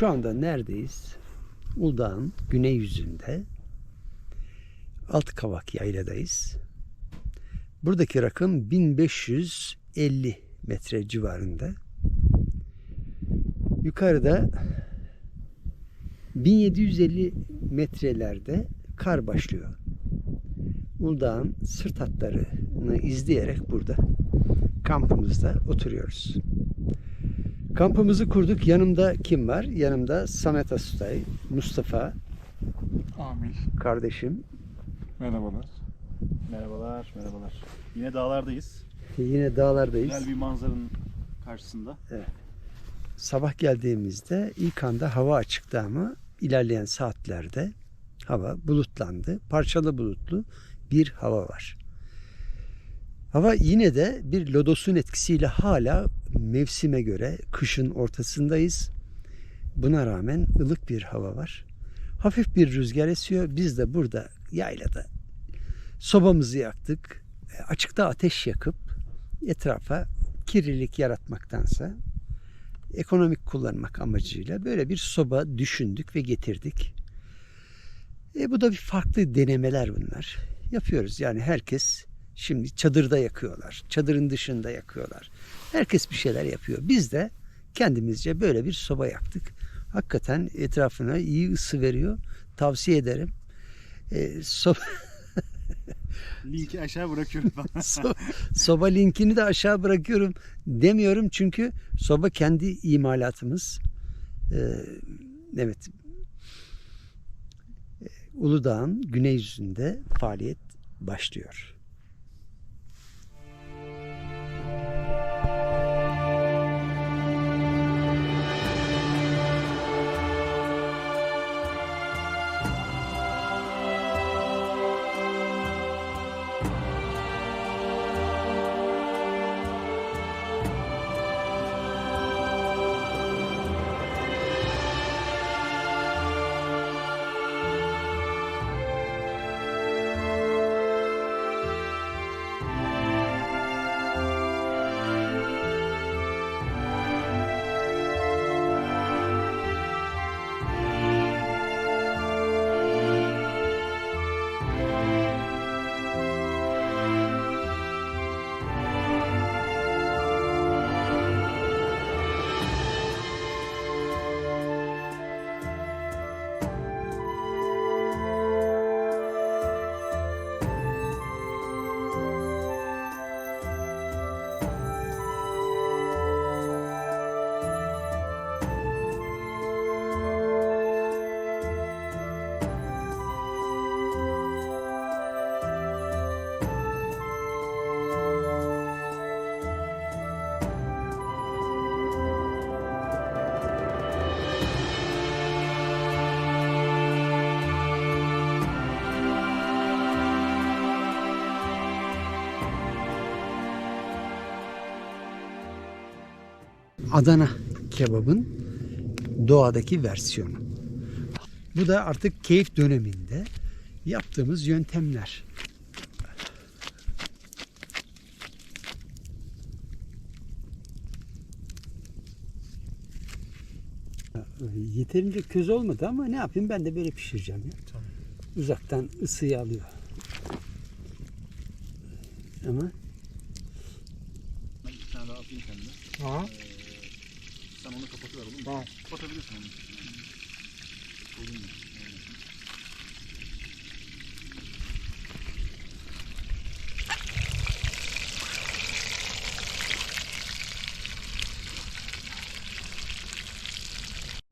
Şu anda neredeyiz? Uludağ'ın güney yüzünde Altı Kavak Yayladayız. Buradaki rakım 1550 metre civarında. Yukarıda 1750 metrelerde kar başlıyor. Uludağ'ın sırt hatlarını izleyerek burada kampımızda oturuyoruz. Kampımızı kurduk. Yanımda kim var? Yanımda Samet Asutay, Mustafa Amil. kardeşim. Merhabalar. Merhabalar, merhabalar. Yine dağlardayız. Yine dağlardayız. Güzel bir manzaranın karşısında. Sabah geldiğimizde ilk anda hava açıktı ama ilerleyen saatlerde hava bulutlandı. Parçalı bulutlu bir hava var. Hava yine de bir lodosun etkisiyle hala mevsime göre kışın ortasındayız. Buna rağmen ılık bir hava var. Hafif bir rüzgar esiyor. Biz de burada yaylada sobamızı yaktık. E, Açıkta ateş yakıp etrafa kirlilik yaratmaktansa ekonomik kullanmak amacıyla böyle bir soba düşündük ve getirdik. E bu da bir farklı denemeler bunlar. Yapıyoruz yani herkes şimdi çadırda yakıyorlar. Çadırın dışında yakıyorlar. Herkes bir şeyler yapıyor. Biz de kendimizce böyle bir soba yaktık. Hakikaten etrafına iyi ısı veriyor. Tavsiye ederim. E, soba, Linki aşağı bırakıyorum. So- soba linkini de aşağı bırakıyorum demiyorum çünkü soba kendi imalatımız. Ee, evet. Ee, Uludağ'ın güney yüzünde faaliyet başlıyor. Adana kebabın doğadaki versiyonu. Bu da artık keyif döneminde yaptığımız yöntemler. Yeterince köz olmadı ama ne yapayım ben de böyle pişireceğim ya. Uzaktan ısıyı alıyor. Ama daha atayım kendine. Sen kapatıver oğlum. Tamam. Kapatabilirsin onu. Aynen.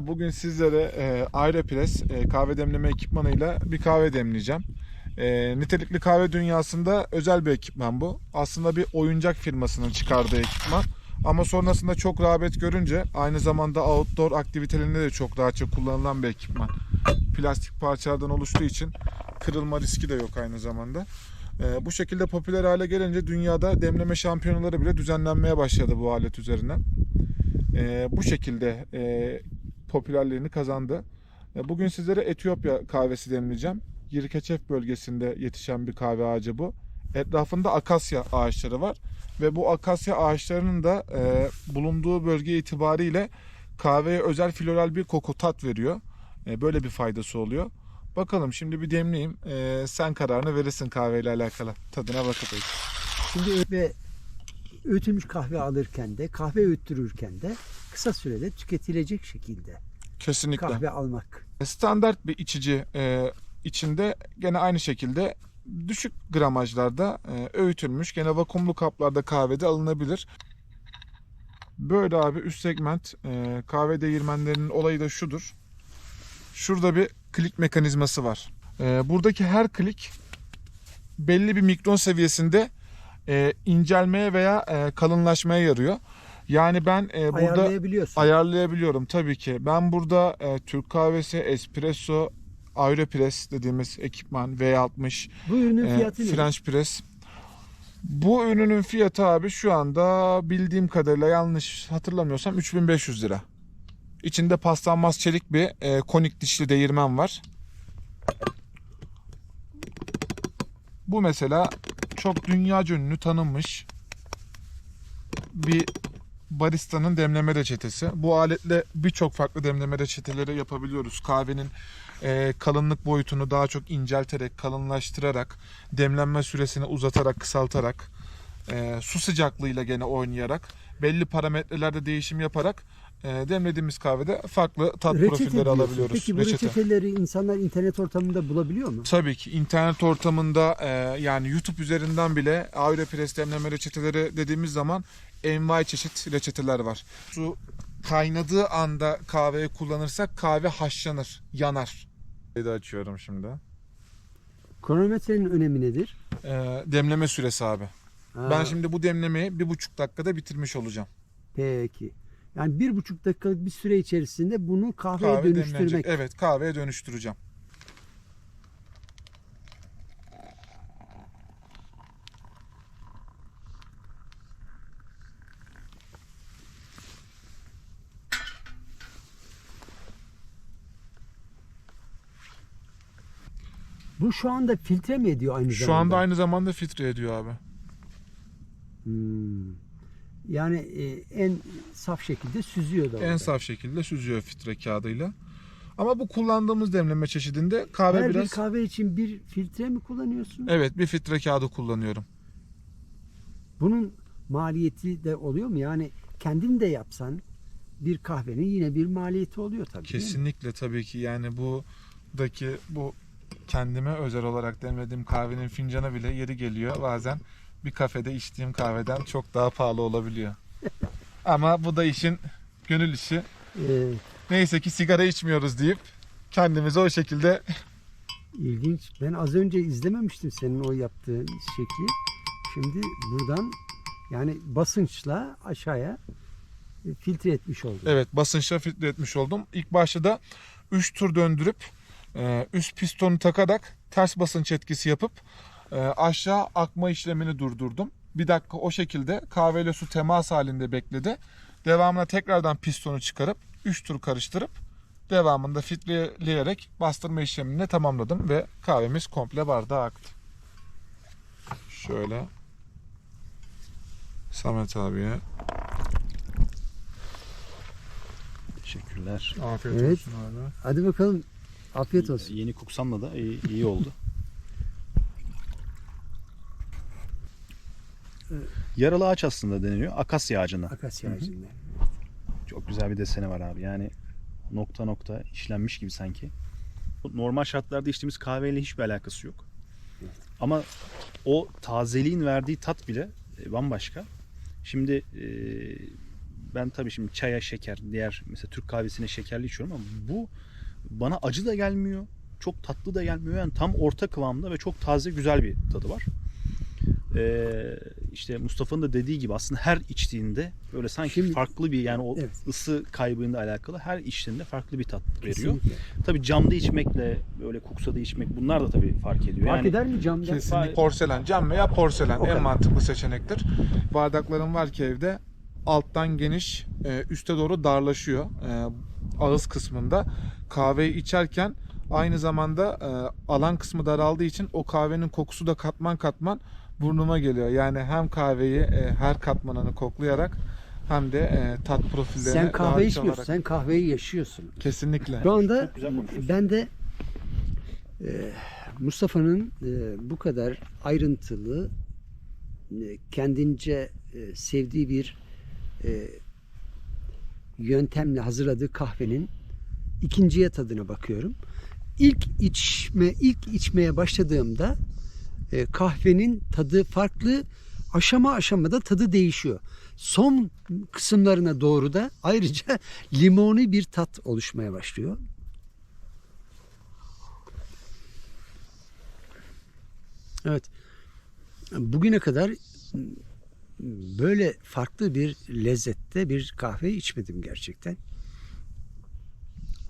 Bugün sizlere e, Aeropress e, kahve demleme ekipmanıyla bir kahve demleyeceğim. E, nitelikli kahve dünyasında özel bir ekipman bu. Aslında bir oyuncak firmasının çıkardığı ekipman. Ama sonrasında çok rağbet görünce aynı zamanda outdoor aktivitelerinde de çok rahatça kullanılan bir ekipman. Plastik parçalardan oluştuğu için kırılma riski de yok aynı zamanda. E, bu şekilde popüler hale gelince dünyada demleme şampiyonaları bile düzenlenmeye başladı bu alet üzerinden. E, bu şekilde e, popülerliğini kazandı. E, Bugün sizlere Etiyopya kahvesi demleyeceğim. Yirkeçef bölgesinde yetişen bir kahve ağacı bu. Etrafında akasya ağaçları var ve bu akasya ağaçlarının da e, bulunduğu bölge itibariyle kahveye özel floral bir koku tat veriyor. E, böyle bir faydası oluyor. Bakalım şimdi bir demleyeyim. E, sen kararını verirsin kahveyle alakalı. Tadına bakıp. Şimdi ve öğütülmüş kahve alırken de kahve öğüttürürken de kısa sürede tüketilecek şekilde Kesinlikle. kahve almak. Standart bir içici e, içinde gene aynı şekilde düşük gramajlarda e, öğütülmüş gene vakumlu kaplarda kahvede alınabilir. Böyle abi üst segment e, kahve değirmenlerinin olayı da şudur. Şurada bir klik mekanizması var. E, buradaki her klik belli bir mikron seviyesinde e, incelmeye veya e, kalınlaşmaya yarıyor. Yani ben e, burada ayarlayabiliyorum tabii ki. Ben burada e, Türk kahvesi, espresso, Aeropress dediğimiz ekipman V60, Bu ürünün e, fiyatı? French Press. Bu ürünün fiyatı abi şu anda bildiğim kadarıyla yanlış hatırlamıyorsam 3500 lira. İçinde paslanmaz çelik bir e, konik dişli değirmen var. Bu mesela çok dünyaca ünlü tanınmış bir baristanın demleme reçetesi. Bu aletle birçok farklı demleme reçeteleri yapabiliyoruz. Kahvenin e, kalınlık boyutunu daha çok incelterek, kalınlaştırarak, demlenme süresini uzatarak, kısaltarak, e, su sıcaklığıyla gene oynayarak, belli parametrelerde değişim yaparak e, demlediğimiz kahvede farklı tat Reçete profilleri diyorsun. alabiliyoruz. Peki bu Reçete. reçeteleri insanlar internet ortamında bulabiliyor mu? Tabii ki internet ortamında e, yani YouTube üzerinden bile Aeropress demleme reçeteleri dediğimiz zaman envai çeşit reçeteler var. Su kaynadığı anda kahveyi kullanırsak kahve haşlanır, yanar. De açıyorum şimdi. Kronometrenin önemi nedir? E, demleme süresi abi. Ha, Ben şimdi bu demlemeyi bir buçuk dakikada bitirmiş olacağım. Peki. Yani bir buçuk dakikalık bir süre içerisinde bunu kahveye Kahve dönüştürmek. demlenecek. Evet kahveye dönüştüreceğim. Bu şu anda filtre mi ediyor aynı Şu zamanda? anda aynı zamanda filtre ediyor abi. Hmm. Yani e, en saf şekilde süzüyor da. En orada. saf şekilde süzüyor filtre kağıdıyla. Ama bu kullandığımız demleme çeşidinde kahve Her biraz... bir kahve için bir filtre mi kullanıyorsun? Evet bir filtre kağıdı kullanıyorum. Bunun maliyeti de oluyor mu? Yani kendin de yapsan bir kahvenin yine bir maliyeti oluyor tabii. Kesinlikle tabii ki yani buradaki bu kendime özel olarak demlediğim kahvenin fincanı bile yeri geliyor. Bazen bir kafede içtiğim kahveden çok daha pahalı olabiliyor. Ama bu da işin gönül işi. Neyse ki sigara içmiyoruz deyip kendimize o şekilde ilginç. Ben az önce izlememiştim senin o yaptığın şekli. Şimdi buradan yani basınçla aşağıya e, filtre etmiş oldum. Evet basınçla filtre etmiş oldum. İlk başta da 3 tur döndürüp üst pistonu takarak ters basınç etkisi yapıp e, aşağı akma işlemini durdurdum. Bir dakika o şekilde kahveyle su temas halinde bekledi. Devamına tekrardan pistonu çıkarıp 3 tur karıştırıp devamında filtreleyerek bastırma işlemini tamamladım ve kahvemiz komple bardağa aktı. Şöyle Samet abiye Teşekkürler. afiyet Evet. olsun abi. Hadi bakalım. Afiyet olsun. Yeni kuksamla da iyi, iyi oldu. Yaralı ağaç aslında deniliyor. Akasya ağacına. Akasya ağacında. Çok güzel bir deseni var abi. Yani nokta nokta işlenmiş gibi sanki. Bu Normal şartlarda içtiğimiz kahveyle hiçbir alakası yok. Evet. Ama o tazeliğin verdiği tat bile e, bambaşka. Şimdi e, ben tabii şimdi çaya şeker, diğer mesela Türk kahvesine şekerli içiyorum ama bu bana acı da gelmiyor. Çok tatlı da gelmiyor. Yani tam orta kıvamda ve çok taze güzel bir tadı var. Ee, işte Mustafa'nın da dediği gibi aslında her içtiğinde böyle sanki Şimdi- farklı bir yani o Evet. ısı kaybıyla alakalı her içtiğinde farklı bir tat veriyor. Kesinlikle. Tabii camda içmekle böyle kuksada içmek bunlar da tabii fark ediyor. Fark yani eder mi camda? Kesinlikle porselen, cam veya porselen O kadar. en mantıklı seçenektir. Bardaklarım var ki evde alttan geniş, e, üste doğru darlaşıyor. Ağız kısmında kahveyi içerken aynı zamanda e, alan kısmı daraldığı için o kahvenin kokusu da katman katman burnuma geliyor. Yani hem kahveyi e, her katmanını koklayarak hem de e, tat profillerine Sen kahve içmiyorsun. olarak- Sen kahveyi yaşıyorsun. Kesinlikle. Şu anda ben de e, Mustafa'nın e, bu kadar ayrıntılı e, kendince e, sevdiği bir e, yöntemle hazırladığı kahvenin ikinciye tadına bakıyorum. İlk içme ilk içmeye başladığımda e, kahvenin tadı farklı aşama aşamada tadı değişiyor. Son kısımlarına doğru da ayrıca limoni bir tat oluşmaya başlıyor. Evet. Bugüne kadar böyle farklı bir lezzette bir kahve içmedim gerçekten.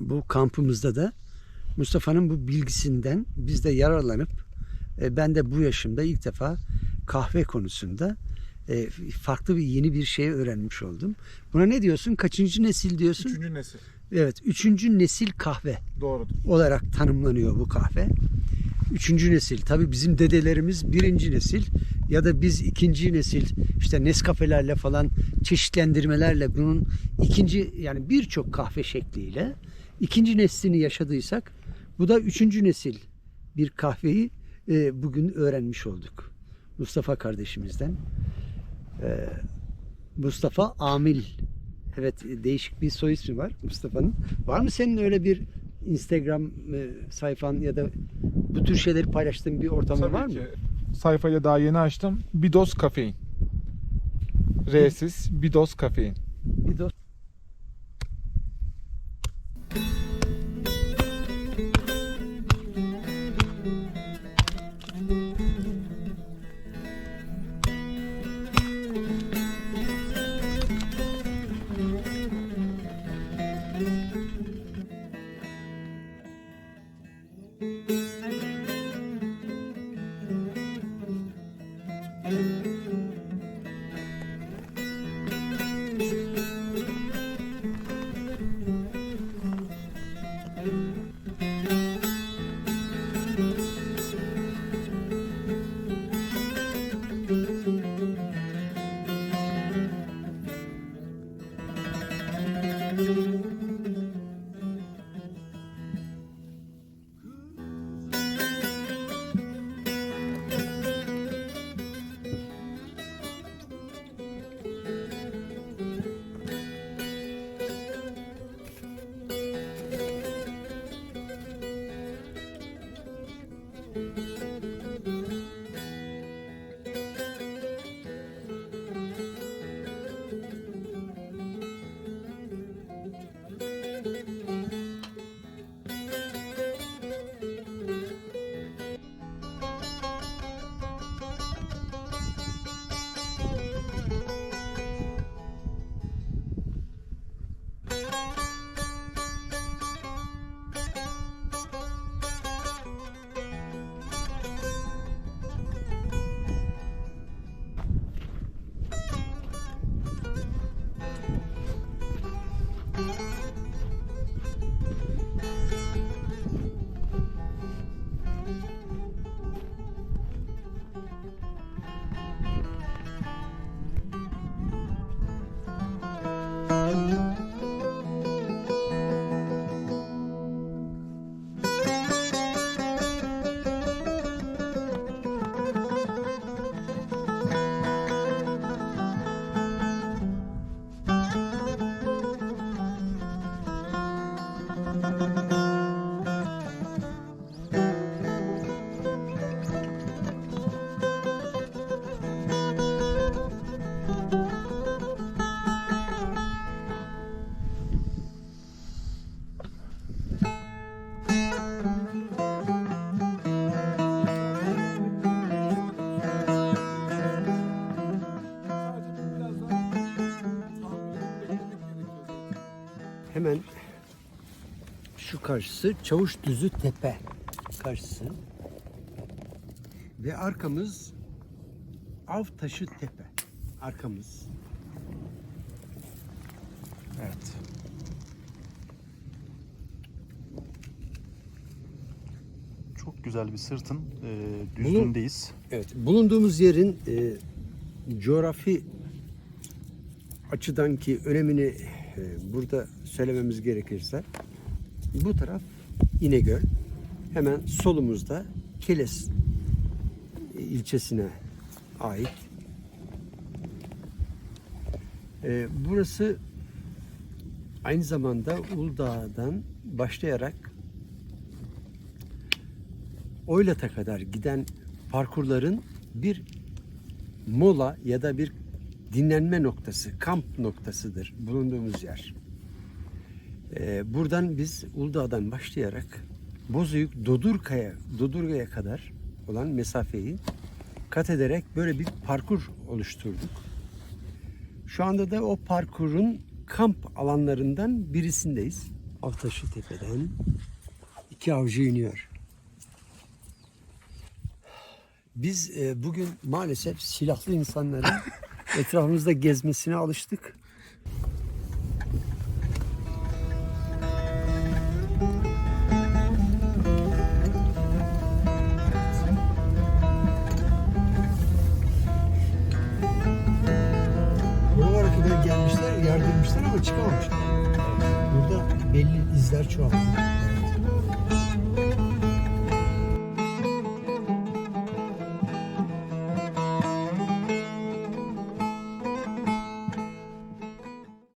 Bu kampımızda da Mustafa'nın bu bilgisinden biz de yararlanıp e, ben de bu yaşımda ilk defa kahve konusunda e, farklı bir yeni bir şey öğrenmiş oldum. Buna ne diyorsun? Kaçıncı nesil diyorsun? Üçüncü nesil. Evet, üçüncü nesil kahve Doğrudur. olarak tanımlanıyor bu kahve. Üçüncü nesil. Tabii bizim dedelerimiz birinci nesil ya da biz ikinci nesil işte Nescafe'lerle falan çeşitlendirmelerle bunun ikinci yani birçok kahve şekliyle ikinci neslini yaşadıysak bu da üçüncü nesil bir kahveyi e, bugün öğrenmiş olduk. Mustafa kardeşimizden. E, Mustafa Amil. Evet değişik bir soy ismi var Mustafa'nın. Var mı senin öyle bir Instagram e, sayfan ya da bu tür şeyleri paylaştığın bir ortamın Tabii var ki. Mı? Sayfayı daha yeni açtım. Bir doz kafein. R'siz bir doz kafein. Bir dost. Hemen karşısı Çavuş Düzü Tepe karşısı. Ve arkamız Avtaşı Tepe. Arkamız. Evet. Çok güzel bir sırtın e, düzlüğündeyiz. Evet, bulunduğumuz yerin e, coğrafi açıdan ki önemini e, burada söylememiz gerekirse bu taraf İnegöl. Hemen solumuzda Keles e, ilçesine ait. E, burası aynı zamanda Uludağ'dan başlayarak Oylat'a kadar giden parkurların bir mola ya da bir dinlenme noktası, kamp noktasıdır bulunduğumuz yer. Ee, buradan biz Uludağ'dan başlayarak Bozüyük Dodurkaya, Dodurga'ya kadar olan mesafeyi kat ederek böyle bir parkur oluşturduk. Şu anda da o parkurun kamp alanlarından birisindeyiz. Avtaşı Tepe'den iki avcı iniyor. Biz e, bugün maalesef silahlı insanların etrafımızda gezmesine alıştık. Kadar gelmişler,